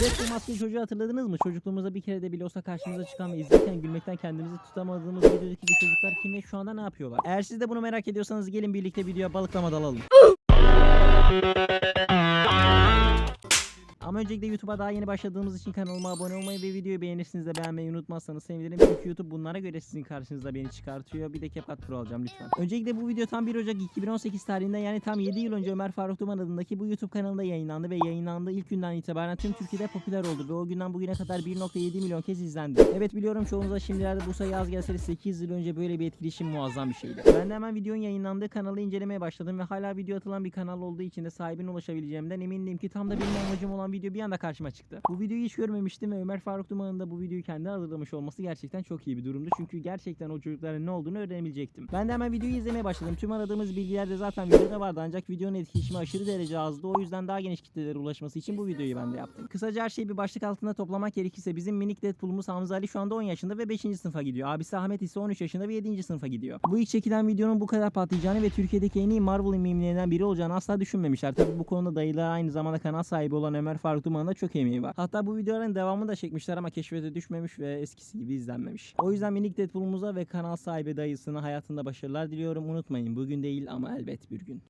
Deadpool maskeli çocuğu hatırladınız mı? Çocukluğumuzda bir kere de bile olsa karşımıza çıkan ve izlerken gülmekten kendimizi tutamadığımız videodaki bu çocuklar kim ve şu anda ne yapıyorlar? Eğer siz de bunu merak ediyorsanız gelin birlikte videoya balıklama dalalım. Ama öncelikle YouTube'a daha yeni başladığımız için kanalıma abone olmayı ve videoyu beğenirsiniz de beğenmeyi unutmazsanız sevinirim. Çünkü YouTube bunlara göre sizin karşınızda beni çıkartıyor. Bir de CapCut Pro alacağım lütfen. Öncelikle bu video tam 1 Ocak 2018 tarihinde yani tam 7 yıl önce Ömer Faruk Duman adındaki bu YouTube kanalında yayınlandı ve yayınlandığı ilk günden itibaren tüm Türkiye'de popüler oldu ve o günden bugüne kadar 1.7 milyon kez izlendi. Evet biliyorum çoğunuza şimdilerde bu sayı az gelse de 8 yıl önce böyle bir etkileşim muazzam bir şeydi. Ben de hemen videonun yayınlandığı kanalı incelemeye başladım ve hala video atılan bir kanal olduğu için de sahibine ulaşabileceğimden emindim ki tam da benim amacım olan video bir anda karşıma çıktı. Bu videoyu hiç görmemiştim ve Ömer Faruk Duman'ın da bu videoyu kendi hazırlamış olması gerçekten çok iyi bir durumdu. Çünkü gerçekten o çocukların ne olduğunu öğrenebilecektim. Ben de hemen videoyu izlemeye başladım. Tüm aradığımız bilgiler de zaten videoda vardı ancak videonun etkileşimi aşırı derece azdı. O yüzden daha geniş kitlelere ulaşması için bu videoyu ben de yaptım. Kısaca her şeyi bir başlık altında toplamak gerekirse bizim minik Deadpool'umuz Hamza Ali şu anda 10 yaşında ve 5. sınıfa gidiyor. Abisi Ahmet ise 13 yaşında ve 7. sınıfa gidiyor. Bu ilk çekilen videonun bu kadar patlayacağını ve Türkiye'deki en iyi Marvel mimlerinden biri olacağını asla düşünmemişler. Tabi bu konuda dayılar aynı zamanda kanal sahibi olan Ömer Faruk Duman'ın da çok emeği var. Hatta bu videoların devamını da çekmişler ama keşfete düşmemiş ve eskisi gibi izlenmemiş. O yüzden minik Deadpool'umuza ve kanal sahibi dayısına hayatında başarılar diliyorum. Unutmayın bugün değil ama elbet bir gün.